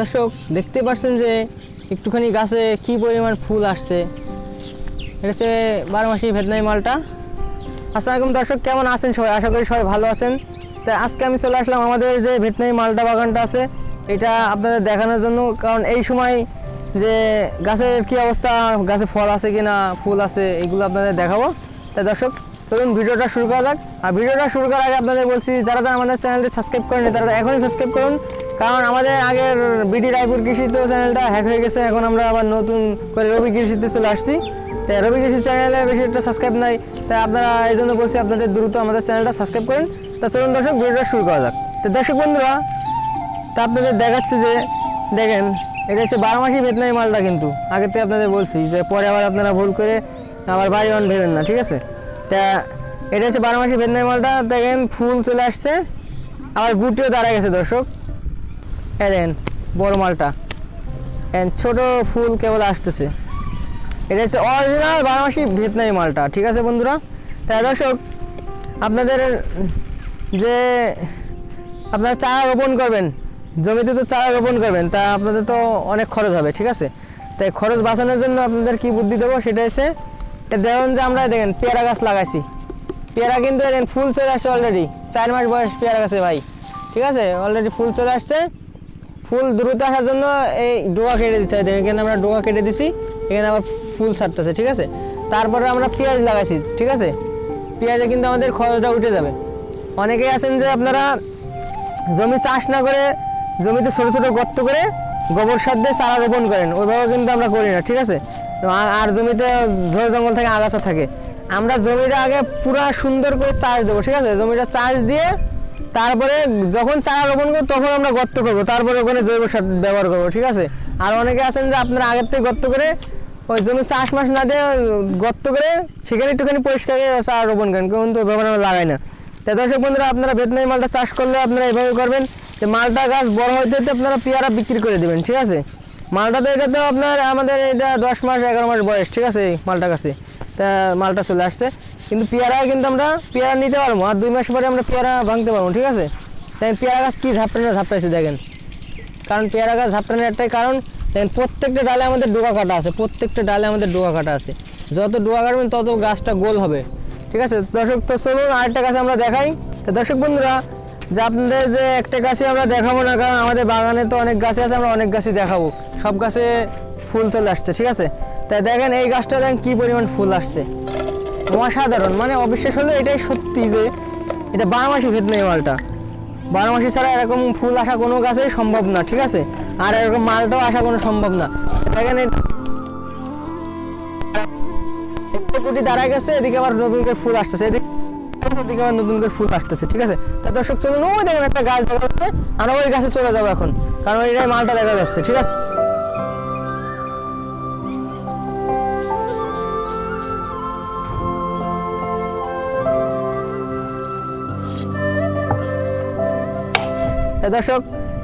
দর্শক, দেখতে পাচ্ছেন যে একটুখানি গাছে কি পরিমাণ ফুল আসছে? এটা বারো মাসি ভেতনাই মালটা। আসসালামাইকুম দর্শক, কেমন আছেন সবাই? আশা করি সবাই ভালো আছেন। তাই আজকে আমি চলে আসলাম আমাদের যে ভেতনাই মালটা বাগানটা আছে, এটা আপনাদের দেখানোর জন্য। কারণ এই সময় যে গাছের কি অবস্থা, গাছে ফল আছে কি না ফুল আছে, এগুলো আপনাদের দেখাবো। তাই দর্শক, চলুন ভিডিওটা শুরু করা যাক। আর ভিডিওটা শুরু করার আগে আপনাদের বলছি, যারা যারা আমাদের চ্যানেলটি সাবস্ক্রাইব করেনি তারা এখনই সাবস্ক্রাইব করুন। কারণ আমাদের আগের বিডি রায়পুর কৃষিতে চ্যানেলটা হ্যাক হয়ে গেছে, এখন আমরা আবার নতুন করে রবি কৃষিতে চলে আসছি। তাই রবি কৃষি চ্যানেলে বেশি একটা সাবস্ক্রাইব নাই তাই আপনারা এই জন্য বলছি আপনাদের দ্রুত আমাদের চ্যানেলটা সাবস্ক্রাইব করেন। তা চলুন দর্শক, ভিডিওটা শুরু করা যাক। তো দর্শক বন্ধুরা, তা আপনাদের দেখাচ্ছে যে, দেখেন, এটা হচ্ছে বারো মাসি বেতনাই মালটা কিন্তু। আগের থেকে আপনাদের বলছি যে, পরে আবার আপনারা ভুল করে আবার বাড়ি ওয়ান ভেবেন না, ঠিক আছে? তা এটা হচ্ছে বারো মাসি বেতনাই মালটা, দেখেন ফুল চলে আসছে। আবার গুটিও দাঁড়ায় গেছে দর্শক। দেখেন বড় মালটা। And ছোট ফুল কেবল আসতেছে। এটা হচ্ছে অরিজিনাল বারো মাসি ভিয়েতনামি মালটা, ঠিক আছে বন্ধুরা? তাই দর্শক, আপনাদের যে আপনারা চারা রোপণ করবেন, জমিতে তো চারা রোপণ করবেন, তা আপনাদের তো অনেক খরচ হবে, ঠিক আছে? তাই খরচ বাঁচানোর জন্য আপনাদের কি বুদ্ধি দেবো, সেটা হচ্ছে, এটা দেখুন যে আমরা দেখেন, পেয়ারা গাছ লাগাইছি। পেয়ারা কিন্তু দেখেন ফুল চলে আসছে অলরেডি চার মাস বয়স পেয়ারা গাছে ভাই, ঠিক আছে? অলরেডি ফুল চলে আসছে। ফুল দ্রুত আসার জন্য এই ডোয়া কেটে দিতে হয়। এখানে আমরা ডোয়া কেটে দিছি, এখানে আবার ফুল ছাড়তেছে, ঠিক আছে? তারপরে আমরা পেঁয়াজ লাগাইছি, ঠিক আছে? পেঁয়াজে কিন্তু আমাদের খরচটা উঠে যাবে। অনেকেই আছেন যে আপনারা জমি চাষ না করে জমিতে ছোটো ছোটো গর্ত করে গোবর সার দিয়ে চারা রোপণ করেন, ওইভাবে কিন্তু আমরা করি না, ঠিক আছে? আর জমিতে ঝড় জঙ্গল থাকে আগাছা থাকে। আমরা জমিটা আগে পুরা সুন্দর করে চাষ দেবো, ঠিক আছে? জমিটা চাষ দিয়ে তারপরে যখন চারা রোপণ করব, তখন আমরা গর্ত করব। তারপরে ওখানে জৈব সার ব্যবহার করব, ঠিক আছে? আর অনেকে আছেন যে আপনারা আগের থেকে গর্ত করে ওই জমি চাষ মাস না দিয়ে গর্ত করে সেখানে একটুখানি পরিষ্কার চারা রোপণ করেন, কিন্তু ওইভাবে আমরা লাগাই না। তাই দর্শক বন্ধুরা, আপনারা বেতনাই মালটা চাষ করলে আপনারা এভাবে করবেন যে মালটা গাছ বড় হইতে হইতে আপনারা পেয়ারা বিক্রি করে দেবেন, ঠিক আছে? মালটা তো এটা তো আপনার আমাদের এটা দশ মাস, এগারো মাস বয়স, ঠিক আছে মালটা গাছে তা মালটা চলে আসছে। কিন্তু পেয়ারা কিন্তু আমরা পেয়ারা নিতে পারব। আর দুই মাস পরে আমরা পেয়ারা ভাঙতে পারব, ঠিক আছে? তাই পেয়ারা গাছ কী ঝাপটানো ঝাপটাইছে দেখেন। কারণ পেয়ারা গাছ ঝাপটানোর একটাই কারণ দেখেন প্রত্যেকটা ডালে আমাদের ডোকা কাটা আছে, প্রত্যেকটা ডালে আমাদের ডোকা কাটা আছে। যত ডোকা কাটবেন, তত গাছটা গোল হবে, ঠিক আছে? দর্শক, তো চলুন আরেকটা গাছ আমরা দেখাই। তো দর্শক বন্ধুরা, যে আপনাদের যে একটা গাছে আমরা দেখাবো না, কারণ আমাদের বাগানে তো অনেক গাছে আছে, আমরা অনেক গাছই দেখাবো। সব গাছে ফুল চলে আসছে, ঠিক আছে? তাই দেখেন এই গাছটা দেখেন কী পরিমাণ ফুল আসছে। অসাধারণ। মানে অবিশ্বাস হলো এটাই সত্যি যে এটা বারো মাসি ভেতনাই মালটা। বারো মাসি ছাড়া এরকম ফুল আসা কোনো গাছেই সম্ভব না, ঠিক আছে? আর এরকম মালটাও আসা কোনো সম্ভব না। এখানে একটা কুটি দাঁড়া গেছে, এদিকে আবার নতুন করে ফুল আসতেছে। এদিকে এদিকে আবার নতুন করে ফুল আসতেছে, ঠিক আছে? তা দর্শক চলুন, ওই দেখেন একটা গাছ দেখা যাচ্ছে ওই গাছে চলে যাব এখন। কারণ এটাই মালটা দেখা যাচ্ছে, ঠিক আছে? দর্শক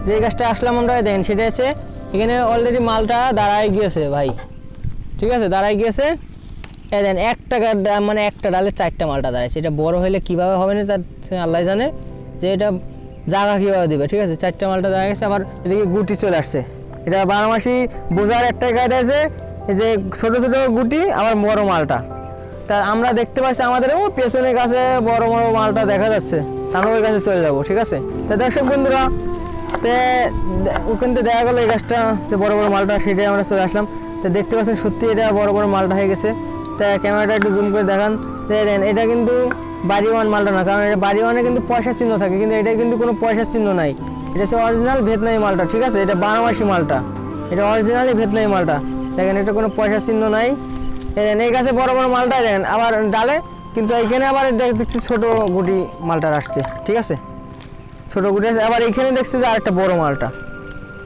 যে গাছটা আসলাম আমরা দেখেন, সেটা হচ্ছে, এখানে অলরেডি মালটা দাঁড়ায় গিয়েছে ভাই। ঠিক আছে? দাঁড়ায় গিয়েছে। এই দেন একটা মানে একটা ডালে চারটা মালটা দাঁড়াইছে। এটা বড় হলে কীভাবে হবে না, তার আল্লাহ জানে। যে এটা জায়গা কীভাবে দেবে, ঠিক আছে? চারটা মালটা দাঁড়া গেছে, আবার এদিকে গুটি চলে আসছে। এটা বারো মাসি বোঝার একটাই কায়দা আছে যে ছোট ছোট গুটি, আবার বড় মালটা। তা আমরা দেখতে পাচ্ছি আমাদের ও পেছনে গাছে বড় বড় মালটা দেখা যাচ্ছে। আমরা ওই গাছে চলে যাব ঠিক আছে? তা দর্শক বন্ধুরা তে ওখান থেকে দেখা গেলো এই গাছটা যে বড় বড় মালটা সেটাই আমরা চলে আসলাম। তো দেখতে পাচ্ছেন সত্যি এটা বড় বড় মালটা হয়ে গেছে। তা ক্যামেরাটা একটু জুম করে দেখান। দেন এটা কিন্তু বাড়ি ওয়ান মালটা না কারণ এটা বাড়ি ওয়ানে কিন্তু পয়সার চিহ্ন থাকে কিন্তু এটা কিন্তু কোনো পয়সার চিহ্ন নাই। এটা হচ্ছে অরিজিনাল ভেতনাই মালটা ঠিক আছে? এটা বারো মাসি মালটা। এটা অরিজিনালি ভেতনাই মালটা। দেখেন এটা কোনো পয়সার চিহ্ন নাই। এই দেখেন, গাছে বড় বড় মালটা দেখেন আবার ডালে কিন্তু এইখানে আবার দেখ- দেখছি ছোট গুটি মালটা আসছে, ঠিক আছে? ছোট গুটি আছে আবার এইখানে দেখছি যে আরেকটা বড় মালটা,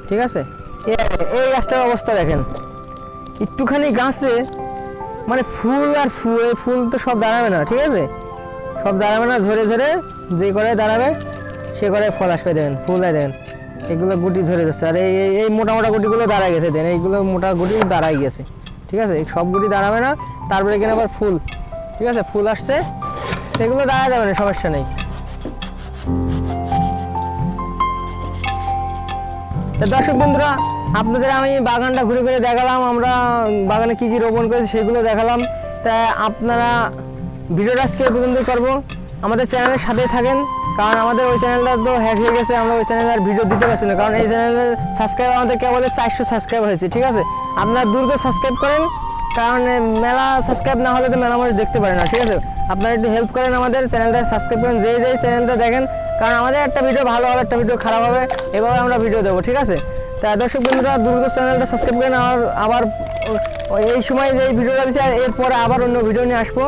ঠিক আছে? এই গাছটার অবস্থা দেখেন। একটুখানি গাছে মানে ফুল আর ফুল ফুল তো সব দাঁড়াবে না, ঠিক আছে? সব দাঁড়াবে না, ঝরে ঝরে যে করে দাঁড়াবে, সে করে ফল আসবে, দেখেন, ফুল দেয়, দেখেন। এগুলো গুটি ঝরে যাচ্ছে। আর এই, এই- মোটা মোটা গুটিগুলো দাঁড়ায় গেছে, দেখেন। এইগুলো মোটা গুটি দাঁড়ায় গেছে, ঠিক আছে? সব গুটি দাঁড়াবে না, তারপরে এখানে আবার ফুল। ঠিক আছে, ফুল আসছে। এগুলো দাঁড়া যাবে না, সমস্যা নেই। তা দর্শক বন্ধুরা, আপনাদের আমি বাগানটা ঘুরে ঘুরে দেখালাম, আমরা বাগানে কি কি রোপণ করেছি সেগুলো দেখালাম। তা আপনারা ভিডিওটা আজকে এই পর্যন্তই করব। আমাদের চ্যানেলের সাথে থাকেন, কারণ আমাদের ওই চ্যানেলটা তো হ্যাক হয়ে গেছে, আমরা ওই চ্যানেলে আর ভিডিও দিতে পারছি না, কারণ এই চ্যানেলের সাবস্ক্রাইব আমাদের কেবল চারশো সাবস্ক্রাইব হয়েছে, ঠিক আছে? আপনারা দ্রুত সাবস্ক্রাইব করেন কারণ মেলা সাবস্ক্রাইব না হলে তো মেলা মানুষ দেখতে পারে না, ঠিক আছে? আপনারা একটু হেল্প করেন আমাদের চ্যানেলটা সাবস্ক্রাইব করেন, যেই যেই চ্যানেলটা দেখেন, কারণ আমাদের একটা ভিডিও ভালো হবে, একটা ভিডিও খারাপ হবে, এভাবে আমরা ভিডিও দেবো, ঠিক আছে? তা দর্শক বন্ধুরা, দ্রুত চ্যানেলটা সাবস্ক্রাইব করেন আর আবার এই সময় যে ভিডিওটা দিচ্ছে, এরপরে আবার অন্য ভিডিও নিয়ে আসব।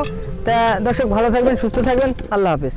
তা দর্শক ভালো থাকবেন, সুস্থ থাকবেন, আল্লাহ হাফিজ।